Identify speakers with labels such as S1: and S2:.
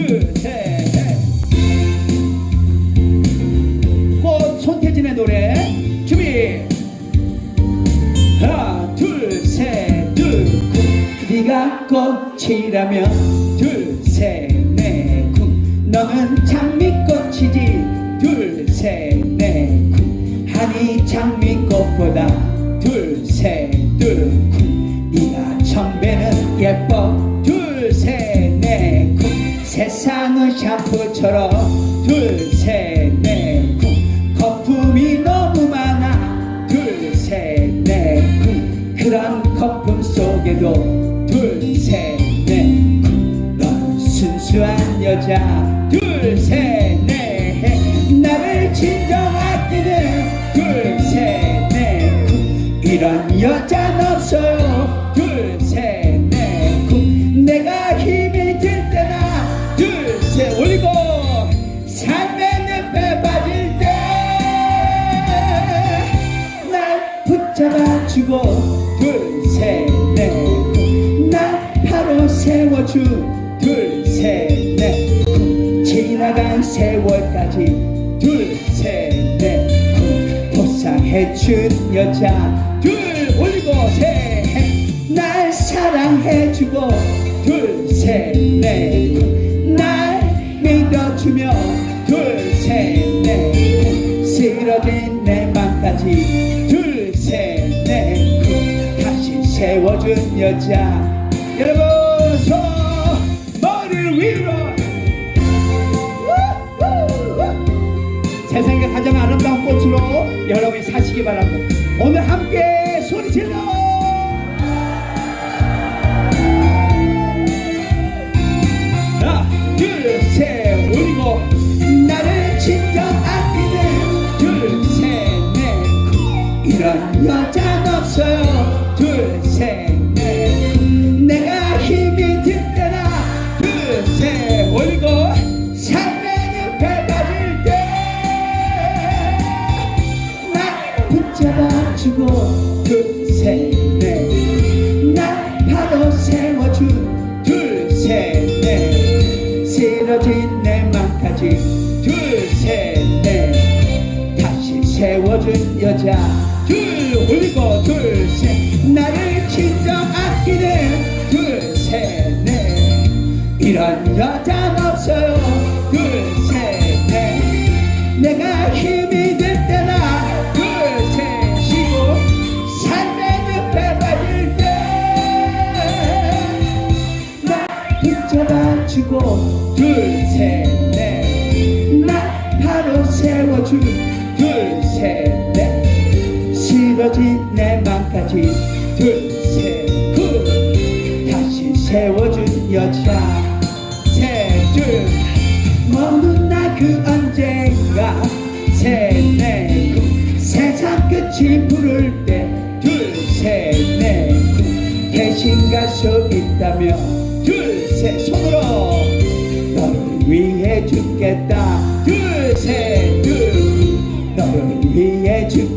S1: 둘셋꽃 손태진의 노래 준비. 하나 둘셋둘 네가 꽃이라면 둘셋넷쿵. 너는 장미꽃이지. 둘셋넷쿵. 하니 장미꽃보다 둘셋 세상은 샴푸처럼 둘 셋 넷 쿵 거품이 너무 많아. 둘 셋 넷 쿵 그런 거품 속에도 둘 셋 넷 쿵 넌 순수한 여자. 둘 붙잡아주고 둘셋넷날 바로 세워준 둘셋넷. 지나간 세월까지 둘셋넷. 보상해준 여자 둘 올리고 셋날 사랑해주고 둘셋넷날 믿어주며 세워준 여자. 여러분 손 머리를 위로. 세상에 가장 아름다운 꽃으로 여러분이 사시기 바랍니다. 오늘 함께 소리 질러. 하나 둘셋 올리고. 나를 진정 아끼는 둘셋넷. 이런 여자는 없어요 둘 셋 넷. 내가 힘이 들 때나 둘 셋 올리고 삶의 늪에 빠질 때나 붙잡아주고 둘 셋넷. 나 바로 세워준 둘 셋 넷. 쓰러진 내 맘까지 둘 셋 넷. 다시 세워준 여자 둘 올리고 둘 셋 나를 진정 아끼는 둘셋넷. 이런 여자는 없어요. 둘셋넷. 내가 힘이 될 때나 둘셋 쉬고 삶의 늪에 빠질 때나 붙잡아주고 둘셋넷. 나 바로 세워준 둘셋넷. 쓰러진 내 맘까지 둘셋후 다시 세워준 여자 셋둘 먼 훗날 그 언젠가 셋넷후 세상 끝이 부를 때 둘셋넷후 대신 갈수 있다며 둘셋 손으로 너를 위해 죽겠다 둘셋둘 너를 위해 죽다.